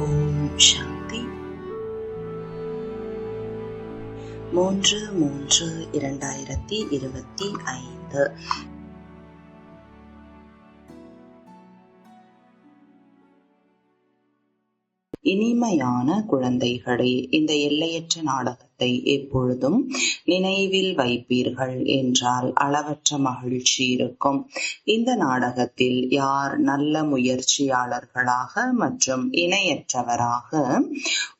ஓம் சாந்தி மூன்று மூன்று இரண்டாயிரத்தி இருபத்தி ஐந்து. இனிமையான குழந்தைகளே இந்த எல்லையற்ற நாடகத்தை எப்பொழுதும் நினைவில் வைப்பீர்கள் என்றால் அளவற்ற மகிழ்ச்சி இருக்கும். இந்த நாடகத்தில் யார் நல்ல முயற்சியாளர்களாக மற்றும் இணையற்றவராக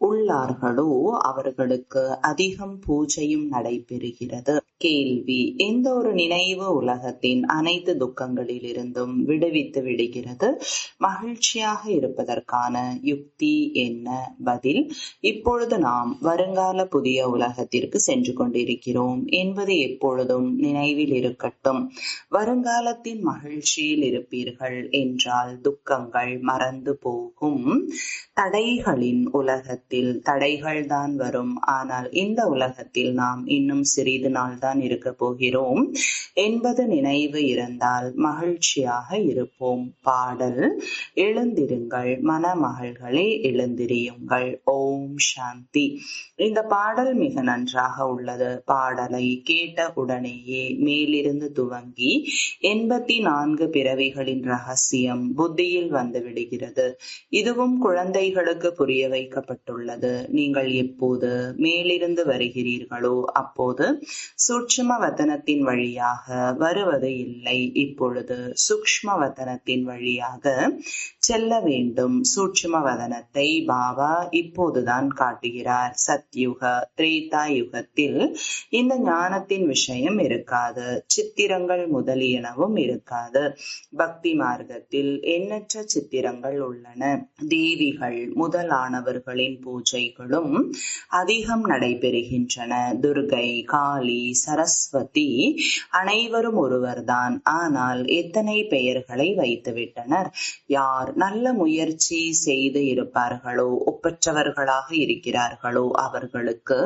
உள்ளார்களோ அவர்களுக்கு அதிகம் பூஜையும் நடைபெறுகிறது. கேள்வி எந்த ஒரு நினைவு உலகத்தின் அனைத்து துக்கங்களிலிருந்தும் விடுவித்து விடுகிறது? மகிழ்ச்சியாக இருப்பதற்கான யுக்தி என்ன? பதில் இப்பொழுது நாம் வருங்கால புதிய உலகத்திற்கு சென்று கொண்டிருக்கிறோம் என்பது எப்பொழுதும் நினைவில் இருக்கட்டும். வருங்காலத்தின் மகிழ்ச்சியில் இருப்பீர்கள் என்றால் துக்கங்கள் மறந்து போகும். தடைகளின் உலகத்தில் தடைகள் தான் வரும். ஆனால் இந்த உலகத்தில் நாம் இன்னும் சிறிது நாள் தான் இருக்க போகிறோம் என்பது நினைவு இருந்தால் மகிழ்ச்சியாக இருப்போம். பாடல் எழுந்திருங்கள் மணமகள்களே எழுந்திரியுங்கள். ஓம் சாந்தி. இந்த பாடல் மிக நன்றாக உள்ளது. பாடலை கேட்ட உடனேயே மேலிருந்து துவங்கி எண்பத்தி நான்கு பிறவிகளின் ரகசியம் புத்தியில் வந்து விடுகிறது. இதுவும் குழந்தைகளுக்கு புரிய வைக்கப்பட்டுள்ளது. நீங்கள் எப்போது மேலிருந்து வருகிறீர்களோ அப்போது சூட்சும வதனத்தின் வழியாக வருவது இல்லை. இப்பொழுது சூக்ஷ்ம வதனத்தின் வழியாக செல்ல வேண்டும். சூட்சும வதனத்தை பாபா இப்போதுதான் காட்டுகிறார். சத்யுக திரேதா யுகத்தில் இந்த ஞானத்தின் விஷயம் இருக்காது. சித்திரங்கள் முதலியனவும் இருக்காது. பக்தி மார்க்கத்தில் எண்ணற்ற சித்திரங்கள் உள்ளன. தேவிகள் முதலானவர்களின் பூஜைகளும் அதிகம் நடைபெறுகின்றன. துர்கை காளி சரஸ்வதி அனைவரும் ஒருவர்தான். ஆனால் எத்தனை பெயர்களை வைத்துவிட்டனர்? யார் நல்ல முயற்சி செய்து இருப்பார்களோ? ஒப்பற்றவர்களாக இருக்கிறார்களோ அவர்களுக்கு?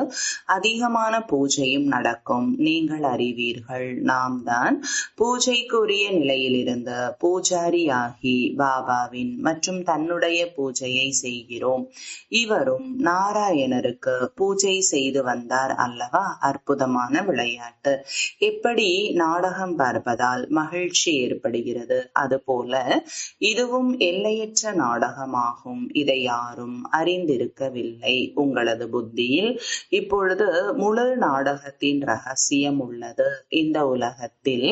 அதிகமான பூஜையும் நடக்கும். நீங்கள் அறிவீர்கள். நாம் தான் பூஜைக்குரிய நிலையிலிருந்த பூஜாரியாகி பாபாவின் மற்றும் தன்னுடைய பூஜையை செய்கிறோம். இவரும் நாராயணருக்கு பூஜை செய்து வந்தார் அல்லவா? அற்புதமான விளையாட்டு. எப்படி நாடகம் பார்ப்பதால் மகிழ்ச்சி ஏற்படுகிறது? அதுபோல இதுவும் எல்லையற்ற நாடகமாகும். இதை யாரும் அறிந்திருக்கவில்லை. உங்களது புத்தியில் இப்பொழுது முழு நாடகத்தின் ரகசியம் உள்ளது. இந்த உலகத்தில்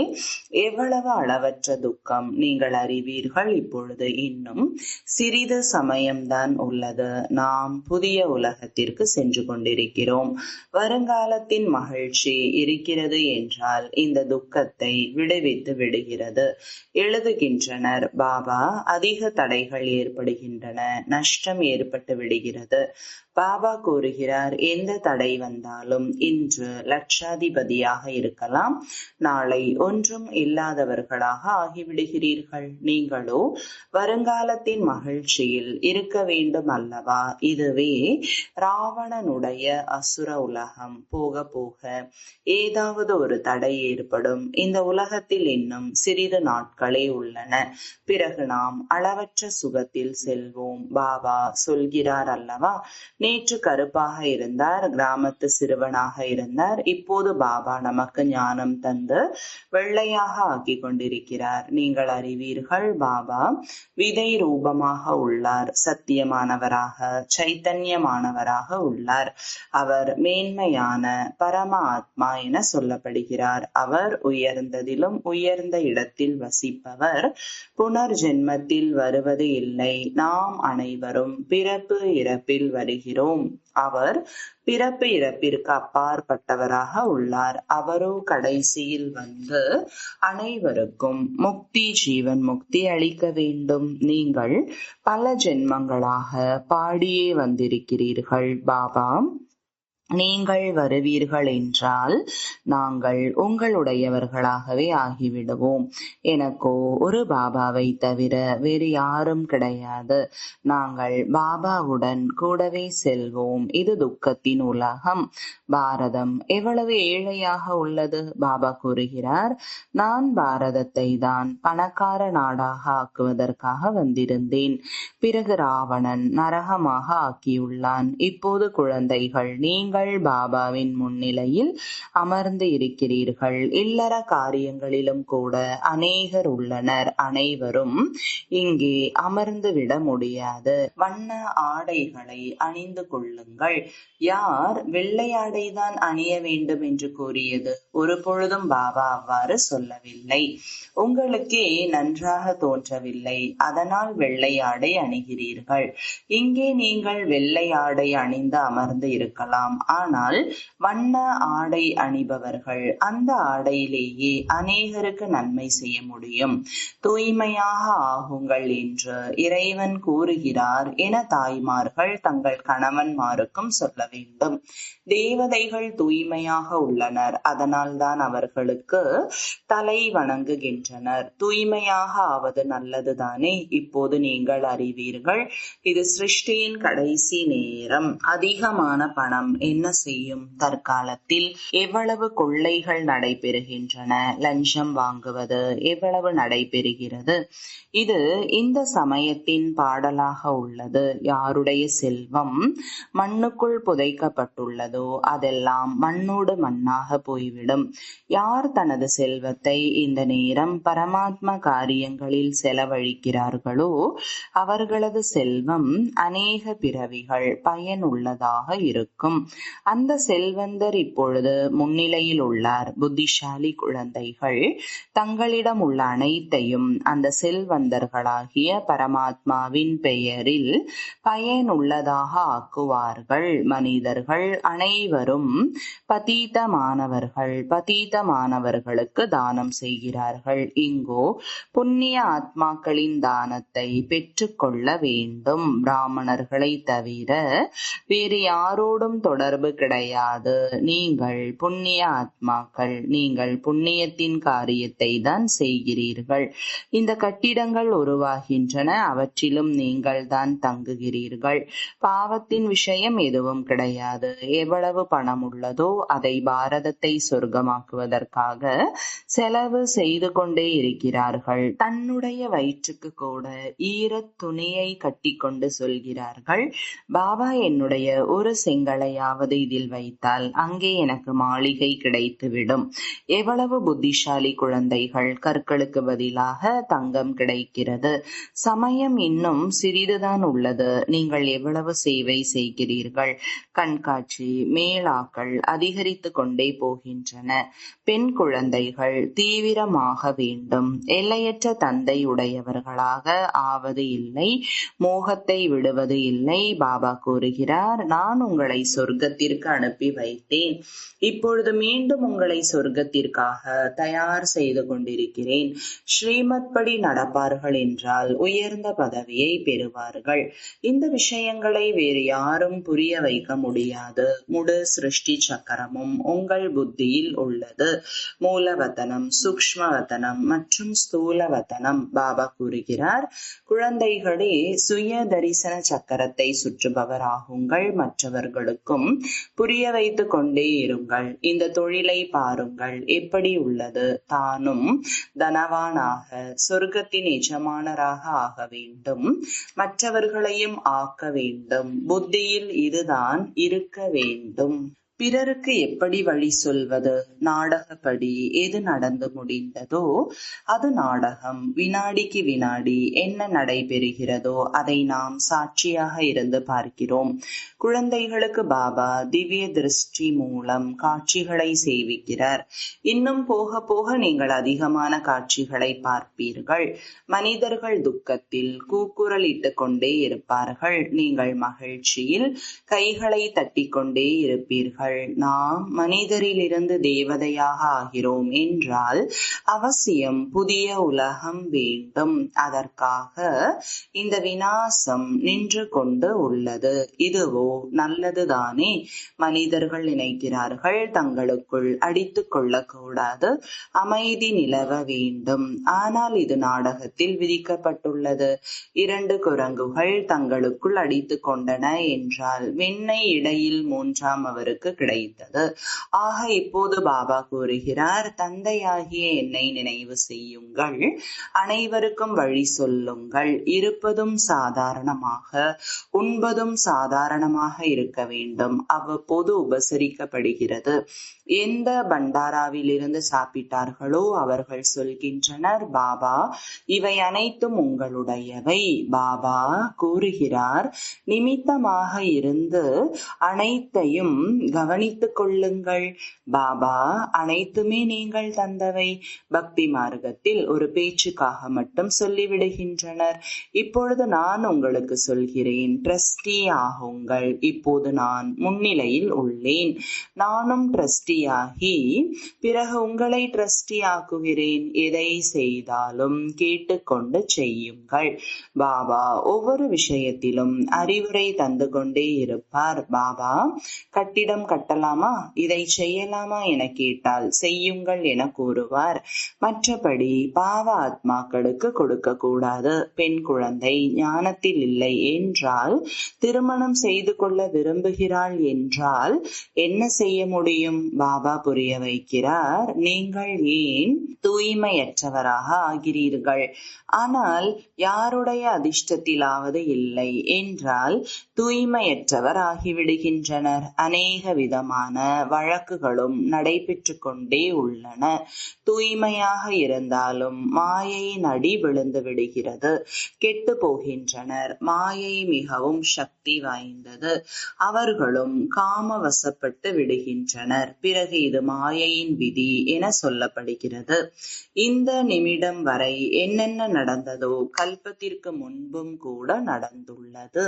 எவ்வளவு அளவற்ற துக்கம் நீங்கள் அறிவீர்கள்? இப்பொழுது இன்னும் சிறிது சமயம்தான் உள்ளது. நாம் புதிய உலகத்திற்கு சென்று கொண்டிருக்கிறோம். வருங்காலத்தின் மகிழ்ச்சி இருக்கிறது என்றால் இந்த துக்கத்தை விடுவித்து விடுகிறது. எழுதுகின்றனர் பாபா அதிக தடைகள் ஏற்படுகின்றன நஷ்டம் ஏற்பட்டு விடுகிறது. பாபா கூறுகிறார் எந்த தடை வந்தாலும் இன்று லட்சாதிபதியாக இருக்கலாம். நாளை ஒன்றும் இல்லாதவர்களாக ஆகிவிடுகிறீர்கள். நீங்களோ வருங்காலத்தின் மகிழ்ச்சியில் இருக்க வேண்டும் அல்லவா? இதுவே ராவணனுடைய அசுர உலகம். போக போக ஏதாவது ஒரு தடை ஏற்படும். இந்த உலகத்தில் இன்னும் சிறிது நாட்களே உள்ளன. பிறகு நாம் அளவற்ற சுகத்தில் செல்வோம். பாபா சொல்கிறார் அல்லவா? நேற்று கருப்பாக இருந்தார் கிராமத்து சிறுவனாக இருந்தார். இப்போது பாபா நமக்கு ஞானம் தந்து வெள்ளையாக ஆக்கி கொண்டிருக்கிறார். நீங்கள் அறிவீர்கள் பாபா விதை ரூபமாக உள்ளார் சத்தியமானவராக சைத்தன்யமானவராக உள்ளார். அவர் மேன்மையான பரம ஆத்மா என சொல்லப்படுகிறார். அவர் உயர்ந்ததிலும் உயர்ந்த இடத்தில் வசிப்பவர் புனர்ஜென்மத்தில் வருவது இல்லை. நாம் அனைவரும் பிறப்பு இறப்பில் வருகிறோம். அவர் பிறப்பு இறப்பிற்கு அப்பாற்பட்டவராக உள்ளார். அவரோ கடைசியில் வந்து அனைவருக்கும் முக்தி ஜீவன் முக்தி அளிக்க வேண்டும். நீங்கள் பல ஜென்மங்களாக பாடியே வந்திருக்கிறீர்கள். பாபா நீங்கள் வருவீர்கள் என்றால் நாங்கள் உங்களுடையவர்களாகவே ஆகிவிடுவோம். எனக்கோ ஒரு பாபாவை தவிர வேறு யாரும் கிடையாது. நாங்கள் பாபாவுடன் கூடவே செல்வோம். இது துக்கத்தின் உலகம். பாரதம் எவ்வளவு ஏழையாக உள்ளது? பாபா கூறுகிறார் நான் பாரதத்தை தான் பணக்கார நாடாக ஆக்குவதற்காக வந்திருந்தேன். பிறகு ராவணன் நரகமாக ஆக்கியுள்ளான். இப்போது குழந்தைகள் நீங்கள் நீங்கள் பாபாவின் முன்னிலையில் அமர்ந்து இருக்கிறீர்கள். இல்லற காரியங்களிலும் கூட அநேகர் உள்ளனர். அனைவரும் இங்கே அமர்ந்து விட முடியாது. வண்ண ஆடைகளை அணிந்து கொள்ளுங்கள். யார் வெள்ளையாடைதான் அணிய வேண்டும் என்று கூறியது? ஒரு பொழுதும் பாபா அவ்வாறு சொல்லவில்லை. உங்களுக்கே நன்றாக தோன்றவில்லை. அதனால் வெள்ளை ஆடை அணிகிறீர்கள். இங்கே நீங்கள் வெள்ளை ஆடை அணிந்து அமர்ந்து இருக்கலாம். ஆனால் வண்ண ஆடை அணிபவர்கள் அந்த ஆடையிலேயே அநேகருக்கு நன்மை செய்ய முடியும். தூய்மையாக ஆகுங்கள் என்று இறைவன் கூறுகிறார் என தாய்மார்கள் தங்கள் கணவன்மாருக்கும் சொல்ல வேண்டும். தேவதைகள் தூய்மையாக உள்ளனர். அதனால்தான் அவர்களுக்கு தலை வணங்குகின்றனர். தூய்மையாக ஆவது நல்லதுதானே? இப்போது நீங்கள் அறிவீர்கள் இது சிருஷ்டியின் கடைசி நேரம். அதிகமான பணம் என்ன செய்யும்? தற்காலத்தில் எவ்வளவு கொள்ளைகள் நடைபெறுகின்றன? லஞ்சம் வாங்குவது எவ்வளவு நடைபெறுகிறது? இது இந்த சமயத்தின் பாடலாக உள்ளது. யாருடைய செல்வம் மண்ணுக்குள் புதைக்கப்பட்டுள்ளதோ அதெல்லாம் மண்ணோடு மண்ணாக போய்விடும். யார் தனது செல்வத்தை இந்த நேரம் பரமாத்ம காரியங்களில் செலவழிக்கிறார்களோ அவர்களது செல்வம் அநேக பிறவிகள் பயனுள்ளதாக இருக்கும். அந்த செல்வந்தர் இப்பொழுது முன்னிலையில் உள்ளார். புத்திசாலி குழந்தைகள் தங்களிடம் உள்ள அனைத்தையும் அந்த செல்வந்தர்களாகிய பரமாத்மாவின் பெயரில் பயனுள்ளதாக ஆக்குவார்கள். மனிதர்கள் அனைவரும் பதீதமானவர்கள் பதீதமானவர்களுக்கு தானம் செய்கிறார்கள். இங்கோ புண்ணிய ஆத்மாக்களின் தானத்தை பெற்றுக்கொள்ள வேண்டும். பிராமணர்களை தவிர வேறு யாரோடும் தொடர்பு கிடையாது. நீங்கள் புண்ணிய ஆத்மாக்கள் நீங்கள் புண்ணியத்தின் காரியத்தை தான் செய்கிறீர்கள். இந்த கட்டிடங்கள் உருவாகின்றன அவற்றிலும் நீங்கள் தான் தங்குகிறீர்கள். பாவத்தின் விஷயம் எதுவும் கிடையாது. எவ்வளவு பணம் உள்ளதோ அதை பாரதத்தை சொர்க்கமாக்குவதற்காக செலவு செய்து கொண்டே இருக்கிறார்கள். தன்னுடைய வயிற்றுக்கு கூட ஈரத் துணியை கட்டிக்கொண்டு சொல்கிறார்கள் பாபா என்னுடைய ஒரு செங்கலையாவது இதில் வைத்தால் அங்கே எனக்கு மாளிகை கிடைத்துவிடும். எவ்வளவு புத்திசாலி குழந்தைகள்? கற்களுக்கு பதிலாக தங்கம் கிடைக்கிறது. சமயம் இன்னும் சிறிதுதான் உள்ளது. நீங்கள் எவ்வளவு சேவை செய்கிறீர்கள்? கண்காட்சி மேலாக்கள் அதிகரித்து கொண்டே போகின்றன. பெண் குழந்தைகள் தீவிரமாக வேண்டும். எல்லையற்ற தந்தை உடையவர்களாக ஆவது இல்லை. மோகத்தை விடுவது இல்லை. பாபா கூறுகிறார் நான் உங்களை சொர்க்க சொர்க்கத்திற்கு அனுப்பி வைத்தேன். இப்பொழுது மீண்டும் உங்களை சொர்க்கத்திற்காக தயார் செய்து கொண்டிருக்கிறேன். ஸ்ரீமத் படி நடப்பார்கள் என்றால் உயர்ந்த பதவியை பெறுவார்கள். இந்த விஷயங்களை வேறு யாரும் புரிய வைக்க முடியாது. முடு சிருஷ்டி சக்கரமும் உங்கள் புத்தியில் உள்ளது. மூலவதனம் சூக்மவத்தனம் மற்றும் ஸ்தூலவதனம் பாபா கூறுகிறார். குழந்தைகளே சுய தரிசன சக்கரத்தை சுற்றுபவராகுங்கள் மற்றவர்களுக்கும் புரிய வைத்து கொண்டே இருங்கள். இந்த தொழிலை பாருங்கள். எப்படி உள்ளது? தானும் தனவானாக சொர்க்கத்தின் எஜமானராக ஆக வேண்டும். மற்றவர்களையும் ஆக்க வேண்டும். புத்தியில் இதுதான் இருக்க வேண்டும். பிறருக்கு எப்படி வழி சொல்வது? நாடகப்படி எது நடந்து முடிந்ததோ அது நாடகம். வினாடிக்கு வினாடி என்ன நடைபெறுகிறதோ அதை நாம் சாட்சியாக இருந்து பார்க்கிறோம். குழந்தைகளுக்கு பாபா திவ்ய திருஷ்டி மூலம் காட்சிகளை சேவிக்கிறார். இன்னும் போக போக நீங்கள் அதிகமான காட்சிகளை பார்ப்பீர்கள். மனிதர்கள் துக்கத்தில் கூக்குரலிட்டு கொண்டே இருப்பார்கள். நீங்கள் மகிழ்ச்சியில் கைகளை தட்டிக்கொண்டே இருப்பீர்கள். வருகிறீர்கள் நாம் மனிதரிலிருந்து தேவதையாக ஆகிறோம் என்றால் அவசியம் புதிய உலகம் வேண்டும். அதற்காக இந்த வினாசம் நின்று கொண்டு உள்ளது. இதுவோ நல்லதுதானே மனிதர்கள் நினைக்கிறார்கள் தங்களுக்குள் அடித்துக் கொள்ளக்கூடாது. அமைதி நிலவ வேண்டும். ஆனால் இது நாடகத்தில் விதிக்கப்பட்டுள்ளது. இரண்டு குரங்குகள் தங்களுக்குள் அடித்துக் கொண்டன என்றால் வெண்ணை இடையில் மூன்றாம் அவருக்கு கிடைத்தது. ஆக இப்போது பாபா கூறுகிறார் தந்தையாகிய என்னை நினைவு செய்யுங்கள். அனைவருக்கும் வழி சொல்லுங்கள். இருப்பதும் சாதாரணமாக உண்பதும் சாதாரணமாக இருக்க வேண்டும். அவ்வப்போது உபசரிக்கப்படுகிறது. எந்த பண்டாராவிலிருந்து சாப்பிட்டார்களோ அவர்கள் சொல்கின்றனர் பாபா இவை அனைத்தும் உங்களுடையவை. பாபா கூறுகிறார் நிமித்தமாக இருந்து அனைத்தையும் கவனித்துக் கொள்ளுங்கள். பாபா அனைத்துமே நீங்கள் தந்தவை. பக்தி மார்க்கத்தில் ஒரு பேச்சுக்காக மட்டும் சொல்லிவிடுகின்றனர். இப்பொழுது நான் உங்களுக்கு சொல்கிறேன் ட்ரஸ்டி ஆகுங்கள் இப்போது நான் முன்னிலையில் உள்ளேன். நானும் ட்ரஸ்டியாகி பிறகு உங்களை ட்ரஸ்டி ஆக்குகிறேன் எதை செய்தாலும் கேட்டுக்கொண்டு செய்யுங்கள். பாபா ஒவ்வொரு விஷயத்திலும் அறிவுரை தந்து கொண்டே இருப்பார். பாபா கட்டிடம் கட்டலாமா? இதை செய்யலாமா என கேட்டால் செய்யுங்கள் என கூறுவார். மற்றபடி பாவ ஆத்மாக்களுக்கு கொடுக்க கூடாது பெண் குழந்தை ஞானத்தில் இல்லை என்றால் திருமணம் செய்து கொள்ள விரும்புகிறாள் என்றால் என்ன செய்ய முடியும்? பாபா புரிய வைக்கிறார் நீங்கள் ஏன் தூய்மையற்றவராக ஆகிறீர்கள்? ஆனால் யாருடைய அதிர்ஷ்டத்திலாவது இல்லை என்றால் தூய்மையற்றவர் ஆகிவிடுகின்றனர். அநேக விதமான வழக்குகளும் நடைபெற்று கொண்டே உள்ளன. தூய்மையாக இருந்தாலும் மாயையின் அடி விழுந்து விடுகிறது. கெட்டு போகின்றனர். மாயை மிகவும் சக்தி வாய்ந்தது. அவர்களும் காமவசப்பட்டு விடுகின்றனர். பிறகு இது மாயையின் விதி என சொல்லப்படுகிறது. இந்த நிமிடம் வரை என்னென்ன நடந்ததோ கல்பத்திற்கு முன்பும் கூட நடந்துள்ளது.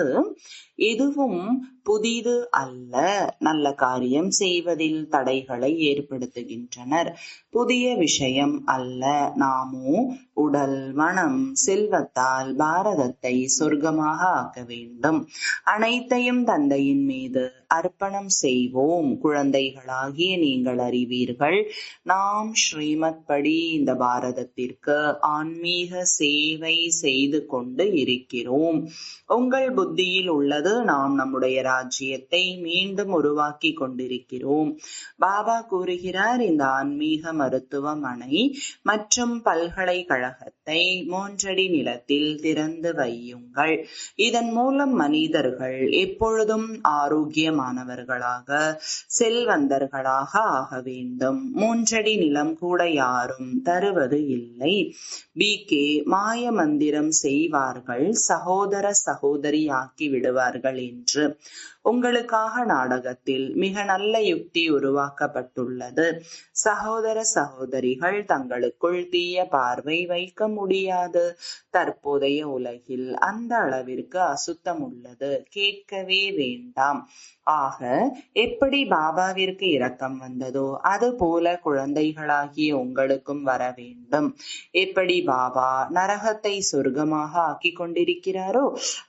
எதுவும் புதிது அல்ல. நல்ல காரியம் செய்வதில் தடைகளை ஏற்படுத்துகின்றனர். புதிய விஷயம் அல்ல. நாமோ உடல் மனம் செல்வத்தால் பாரதத்தை சொர்க்கமாக ஆக்க வேண்டும். அனைத்தையும் தந்தையின் மீது அர்ப்பணம் செய்வோம். குழந்தைகளாகிய நீங்கள் அறிவீர்கள். நாம் ஸ்ரீமத் படி இந்த பாரதத்திற்கு ஆன்மீக சேவை செய்து கொண்டு இருக்கிறோம். உங்கள் புத்தியில் உள்ளது நாம் நம்முடைய ராஜ்யத்தை மீண்டும் உருவாக்கி கொண்டிருக்கிறோம். பாபா கூறுகிறார் இந்த ஆன்மீக மருத்துவமனை மற்றும் பல்கலைக்கழகத்தை மூன்றடி நிலத்தில் திறந்து வையுங்கள். இதன் மூலம் மனிதர்கள் எப்பொழுதும் ஆரோக்கியமானவர்களாக செல்வந்தர்களாக ஆக வேண்டும். மூன்றடி நிலம் கூட யாரும் தருவது இல்லை. பி. கே. மாய மந்திரம் செய்வார்கள். சகோதர சகோதரியாக்கி விடுவார்கள் என்று. உங்களுக்காக நாடகத்தில் மிக நல்ல யுக்தி உருவாக்கப்பட்டுள்ளது. சகோதர சகோதரிகள் தங்களுக்குள் தீய பார்வை வைக்க முடியாது. தற்போதைய உலகில் அந்த அளவிற்கு அசுத்தம் உள்ளது கேட்கவே வேண்டாம். ஆக எப்படி பாபாவிற்கு இரக்கம் வந்ததோ அது போல குழந்தைகளாகிய உங்களுக்கும் வர வேண்டும். எப்படி பாபா நரகத்தை சொர்க்கமாக ஆக்கி கொண்டிருக்கிறாரோ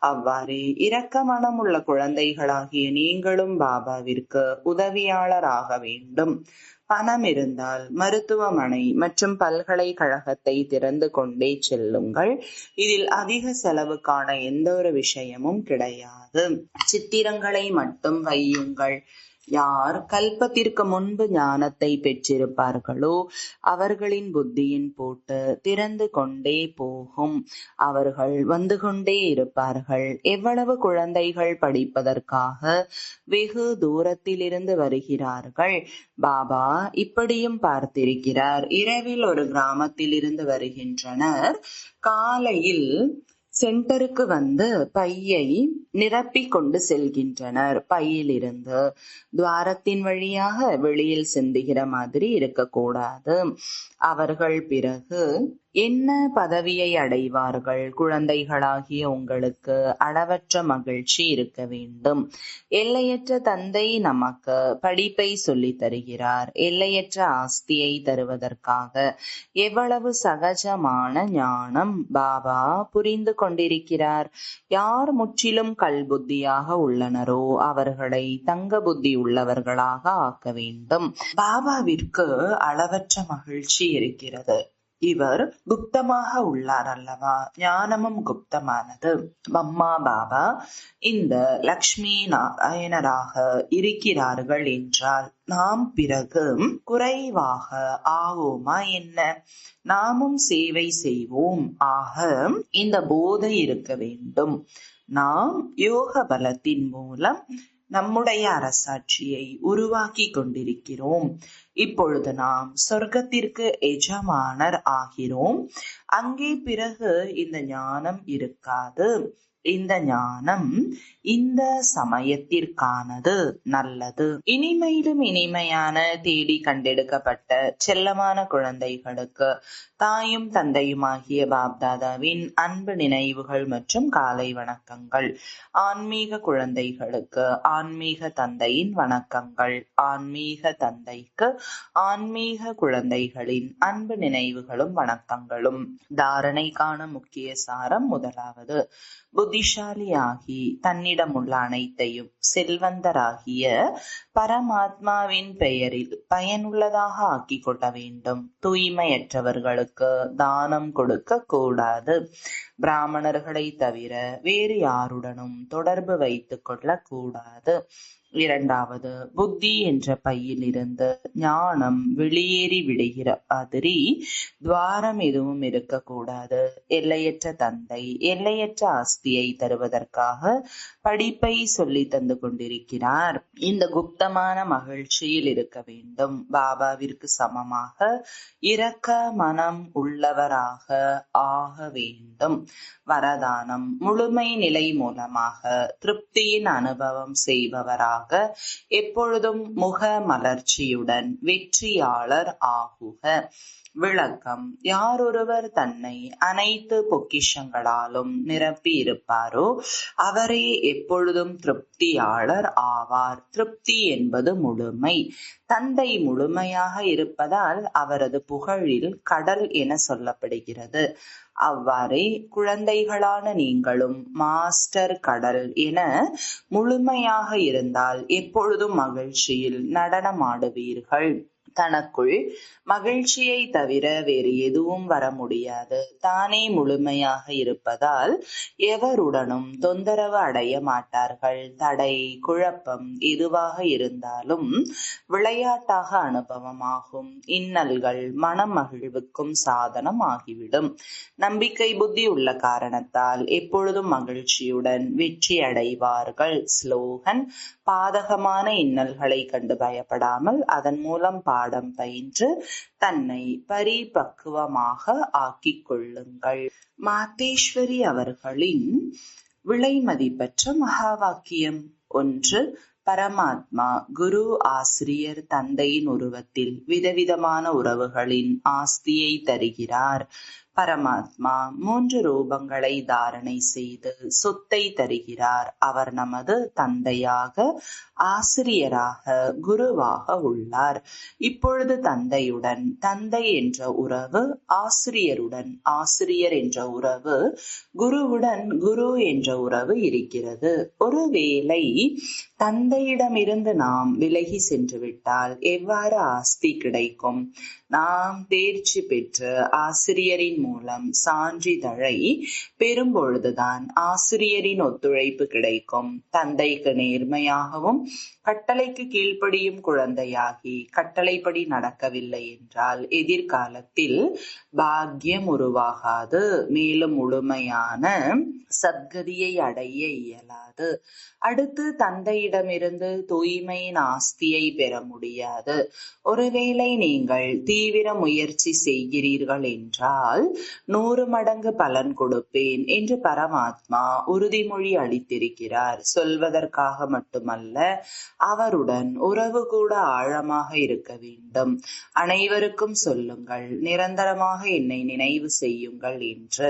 அவ்வாறே இரக்க மனமுள்ள ஆகிய நீங்களும் பாபாவிற்கு உதவியாளராக வேண்டும். பணம் இருந்தால் மருத்துவமனை மற்றும் பல்கலைக்கழகத்தை திறந்து கொண்டே செல்லுங்கள். இதில் அதிக செலவுக்கான எந்த ஒரு விஷயமும் கிடையாது. சித்திரங்களை மட்டும் வையுங்கள். யார் கல்பத்திற்கு முன்பு ஞானத்தை பெற்றிருப்பார்களோ அவர்களின் புத்தியின் போட்டு திறந்து கொண்டே போகும். அவர்கள் வந்து கொண்டே இருப்பார்கள். எவ்வளவு குழந்தைகள் படிப்பதற்காக வெகு தூரத்திலிருந்து வருகிறார்கள். பாபா இப்படியும் பார்த்திருக்கிறார். இரவில் ஒரு கிராமத்திலிருந்து வருகின்றனர். காலையில் சென்டருக்கு வந்து பையை நிரப்பி கொண்டு செல்கின்றனர். பையிலிருந்து துவாரத்தின் வழியாக வெளியில் சிந்துகிற மாதிரி இருக்கக்கூடாது. அவர்கள் பிறகு என்ன பதவியை அடைவார்கள்? குழந்தைகளாகிய உங்களுக்கு அளவற்ற மகிழ்ச்சி இருக்க வேண்டும். எல்லையற்ற தந்தை நமக்கு படிப்பை சொல்லித் தருகிறார். எல்லையற்ற ஆஸ்தியை தருவதற்காக எவ்வளவு சகஜமான ஞானம் பாபா புரிந்து கொண்டிருக்கிறார். யார் முற்றிலும் கல்புத்தியாக உள்ளனரோ அவர்களை தங்க புத்தி உள்ளவர்களாக ஆக்க வேண்டும். பாபாவிற்கு அளவற்ற மகிழ்ச்சி இருக்கிறது இவர் குப்தமாக உள்ளார் அல்லவா? ஞானமும் குப்தமானது. மம்மா பாபா இந்த லக்ஷ்மி நாராயணராக இருக்கிறார்கள் என்றால் நாம் பிறகு குறைவாக ஆவோமா என்ன? நாமும் சேவை செய்வோம். ஆக இந்த போதை இருக்க வேண்டும். நாம் யோக பலத்தின் மூலம் நம்முடைய அரசாட்சியை உருவாக்கி கொண்டிருக்கிறோம். இப்பொழுது நாம் சொர்க்கத்திற்கு எஜமானர் ஆகிறோம். அங்கே பிறகு இந்த ஞானம் இருக்காது. இந்த ஞானம் இந்த சமயத்திற்கானது நல்லது. இனிமையிலும் இனிமையான தேடி கண்டெடுக்கப்பட்ட செல்லமான குழந்தைகளுக்கு தாயும் தந்தையுமாகிய பாப்தாதாவின் அன்பு நினைவுகள் மற்றும் காலை வணக்கங்கள். ஆன்மீக குழந்தைகளுக்கு ஆன்மீக தந்தையின் வணக்கங்கள். ஆன்மீக தந்தைக்கு ஆன்மீக குழந்தைகளின் அன்பு நினைவுகளும் வணக்கங்களும். தாரணைக்கான முக்கிய சாரம் முதலாவது. புத்தி புத்திசாலியாகி தன்னிடமுள்ள அனைத்தையும் செல்வந்தராகிய பரமாத்மாவின் பெயரில் பயனுள்ளதாக ஆக்கிக் கொள்ள வேண்டும். தூய்மையற்றவர்களுக்கு தானம் கொடுக்க கூடாது. பிராமணர்களை தவிர வேறு யாருடனும் தொடர்பு வைத்துக் கொள்ள கூடாது. இரண்டாவது புத்தி என்ற பையிலிருந்து ஞானம் வெளியேறி விடுகிற மாதிரி துவாரம் எதுவும் இருக்கக்கூடாது. எல்லையற்ற தந்தை எல்லையற்ற ஆஸ்தியை தருவதற்காக படிப்பை சொல்லி தந்து கொண்டிருக்கிறார். இந்த குப்தமான மகிழ்ச்சியில் இருக்க வேண்டும். பாபாவிற்கு சமமாக இரக்க மனம் உள்ளவராக ஆக வேண்டும். வரதானம் முழுமை நிலை மூலமாக திருப்தியின் அனுபவம் செய்பவராக எப்பொழுதும் முக மலர்ச்சியுடன் வெற்றியாளர் ஆகுக. விளக்கம். யாரொருவர் தன்னை அனைத்து பொக்கிஷங்களாலும் நிரப்பி இருப்பாரோ அவரே எப்பொழுதும் திருப்தியாளர் ஆவார். திருப்தி என்பது முழுமை. தந்தை முழுமையாக இருப்பதால் அவரது புகழில் கடல் என சொல்லப்படுகிறது. அவ்வாறே குழந்தைகளான நீங்களும் மாஸ்டர் கடல் என முழுமையாக இருந்தால் எப்பொழுதும் மகிழ்ச்சியில் நடனமாடுவீர்கள். தனக்குள் மகிழ்ச்சியை தவிர வேறு எதுவும் வர முடியாது. தானே முழுமையாக இருப்பதால் எவருடனும் தொந்தரவு அடைய மாட்டார்கள். தடை குழப்பம் எதுவாக இருந்தாலும் விளையாட்டாக அனுபவமாகும். இன்னல்கள் மன மகிழ்வுக்கும் சாதனம் ஆகிவிடும். நம்பிக்கை புத்தி உள்ள காரணத்தால் எப்பொழுதும் மகிழ்ச்சியுடன் வெற்றி அடைவார்கள். ஸ்லோகன் பாதகமான இன்னல்களை கண்டு பயப்படாமல் அதன் மூலம் பாடம் பயின்று தன்னை பரிபக்குவமாக ஆக்கிக் கொள்ளுங்கள் மாத்தேஸ்வரி அவர்களின் விலை மதிப்பற்ற மகா வாக்கியம் ஒன்று பரமாத்மா குரு ஆசிரியர் தந்தையின் உருவத்தில் விதவிதமான உறவுகளின் ஆஸ்தியை தருகிறார். பரமாத்மா மூன்று ரூபங்களை தாரணை செய்து சொத்தை தருகிறார். அவர் நமது தந்தையாக ஆசிரியராக குருவாக உள்ளார். இப்பொழுது தந்தையுடன் தந்தை என்ற உறவு ஆசிரியருடன் ஆசிரியர் என்ற உறவு குருவுடன் குரு என்ற உறவு இருக்கிறது. ஒருவேளை தந்தையிடமிருந்து நாம் விலகி சென்று விட்டால் எவ்வாறு ஆஸ்தி கிடைக்கும்? நாம் தேர்ச்சி பெற்று ஆசிரியரின் மூலம் சான்றிதழை பெறும்பொழுதுதான் ஆசிரியரின் ஒத்துழைப்பு கிடைக்கும். தந்தைக்கு நேர்மையாகவும் கட்டளைக்கு கீழ்ப்படியும் குழந்தையாகி கட்டளைப்படி நடக்கவில்லை என்றால் எதிர்காலத்தில் பாக்கியம் உருவாகாது. மேலும் முழுமையான சத்கதியை அடைய இயலாது. அடுத்து தந்தையிடமிருந்து தூய்மையின் ஆஸ்தியை பெற முடியாது. ஒருவேளை நீங்கள் தீ தீவிர முயற்சி செய்கிறீர்கள் என்றால் நூறு மடங்கு பலன் கொடுப்பேன் என்று பரமாத்மா உறுதிமொழி அளித்திருக்கிறார். சொல்வதற்காக மட்டுமல்ல அவருடன் உறவு கூட ஆழமாக இருக்க வேண்டும். அனைவருக்கும் சொல்லுங்கள் நிரந்தரமாக என்னை நினைவு செய்யுங்கள் என்று.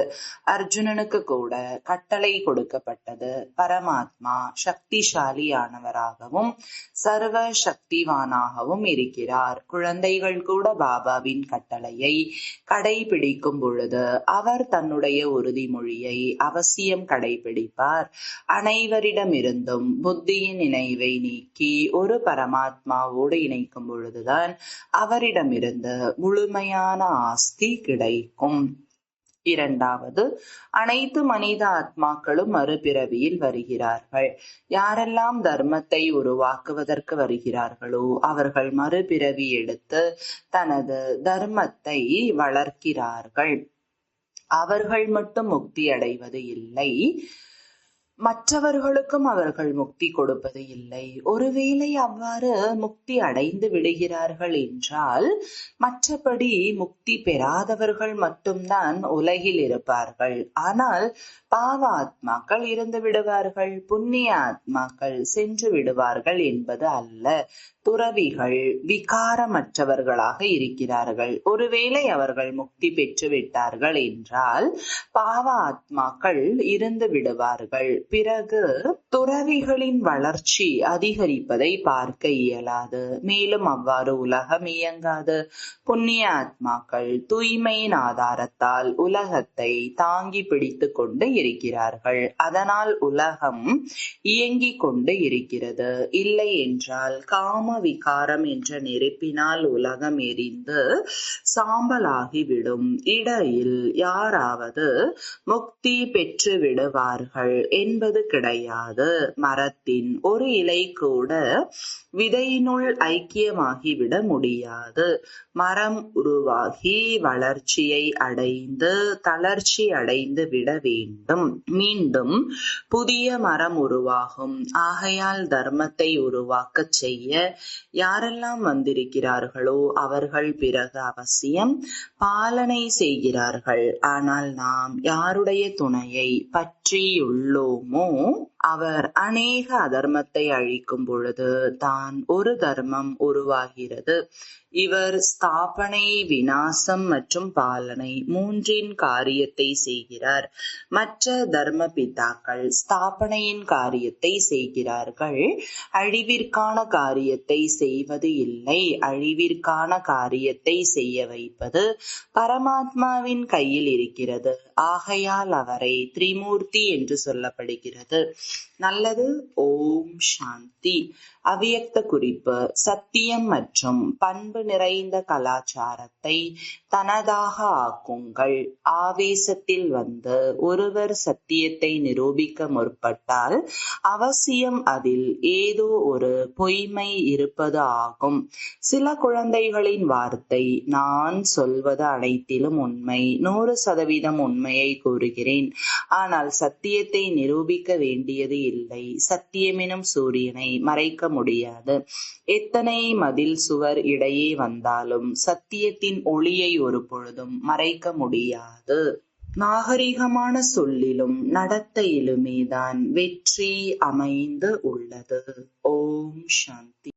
அர்ஜுனனுக்கு கூட கட்டளை கொடுக்கப்பட்டது. பரமாத்மா சக்திசாலியானவராகவும் சர்வ சக்திவானாகவும் இருக்கிறார். குழந்தைகள் கூட பாபாவின் கட்டளையை கடைபிடிக்கும் பொழுது அவர் தன்னுடைய உறுதிமொழியை அவசியம் கடைபிடிப்பார். அனைவரிடமிருந்தும் புத்தியின் இணைவை நீக்கி ஒரு பரமாத்மாவோடு இணைக்கும் பொழுதுதான் அவரிடமிருந்து முழுமையான ஆஸ்தி கிடைக்கும். இரண்டாவது அனைத்து மனித ஆத்மாக்களும் மறுபிறவியில் வருகிறார்கள். யாரெல்லாம் தர்மத்தை உருவாக்குவதற்கு வருகிறார்களோ அவர்கள் மறுபிறவி எடுத்து தனது தர்மத்தை வளர்க்கிறார்கள். அவர்கள் மட்டும் முக்தி அடைவது இல்லை. மற்றவர்களுக்கும் அவர்கள் முக்தி கொடுப்பது இல்லை. ஒருவேளை அவ்வாறு முக்தி அடைந்து விடுகிறார்கள் என்றால் மற்றபடி முக்தி பெறாதவர்கள் மட்டும்தான் உலகில் இருப்பார்கள். ஆனால் பாவ ஆத்மாக்கள் இருந்து விடுவார்கள் புண்ணிய ஆத்மாக்கள் சென்று விடுவார்கள் என்பது அல்ல. துறவிகள் விகாரமற்றவர்களாக இருக்கிறார்கள். ஒருவேளை அவர்கள் முக்தி பெற்று விட்டார்கள் என்றால் பாவ ஆத்மாக்கள் இருந்து விடுவார்கள். பிறகு துறவிகளின் வளர்ச்சி அதிகரிப்பதை பார்க்க இயலாது. மேலும் அவ்வாறு உலகம் இயங்காது. புண்ணிய ஆத்மாக்கள் தூய்மையின் ஆதாரத்தால் உலகத்தை தாங்கி பிடித்து கொண்டு இருக்கிறார்கள். அதனால் உலகம் இயங்கிக் கொண்டு இருக்கிறது. இல்லை என்றால் காம விகாரம் என்ற நெருப்பினால் உலகம் எரிந்து சாம்பலாகிவிடும் இடையில் யாராவது முக்தி பெற்று விடுவார்கள் என்பது கிடையாது. மரத்தின் ஒரு இலை கூட விதையினுள் ஐக்கியமாகிவிட முடியாது. மரம் உருவாகி வளர்ச்சியை அடைந்து தளர்ச்சி அடைந்து விட வேண்டும். மீண்டும் புதிய மரம் உருவாகும். ஆகையால் தர்மத்தை உருவாக்கச் செய்ய யாரெல்லாம் வந்திருக்கிறார்களோ அவர்கள் பிறகு அவசியம் பாலனை செய்கிறார்கள். ஆனால் நாம் யாருடைய துணையை பற்றியுள்ளோமோ அவர் அநேக அதர்மத்தை அழிக்கும் பொழுது தான் ஒரு தர்மம் உருவாகிறது. இவர் ஸ்தாபனை வினாசம் மற்றும் பாலனை மூன்றின் காரியத்தை செய்கிறார். மற்ற தர்ம பிதாக்கள் ஸ்தாபனையின் காரியத்தை செய்கிறார்கள். அழிவிற்கான காரியத்தை செய்வது இல்லை. அழிவிற்கான காரியத்தை செய்ய வைப்பது பரமாத்மாவின் கையில் இருக்கிறது. ஆகையால் அவரை திரிமூர்த்தி என்று சொல்லப்படுகிறது. நல்லது. ஓம் சாந்தி. அவியக்த குறிப்பு. சத்தியம் மற்றும் பண்பு நிறைந்த கலாச்சாரத்தை தனதாக ஆக்குங்கள். ஆவேசத்தில் வந்து ஒருவர் சத்தியத்தை நிரூபிக்க முற்பட்டால் அவசியம் அதில் ஏதோ ஒரு பொய்மை இருப்பது ஆகும். சில குழந்தைகளின் வார்த்தை நான் சொல்வது அனைத்திலும் உண்மை. நூறு சதவீதம் உண்மை. உண்மையை கூறுகிறேன். ஆனால் சத்தியத்தை நிரூபிக்க வேண்டியது இல்லை. சத்தியமெனும் சூரியனை மறைக்க முடியாது. எத்தனை மதில் சுவர் இடையே வந்தாலும் சத்தியத்தின் ஒளியை ஒரு பொழுதும் மறைக்க முடியாது. நாகரிகமான சொல்லிலும் நடத்தையிலுமேதான் வெற்றி அமைந்து உள்ளது. ஓம் சாந்தி.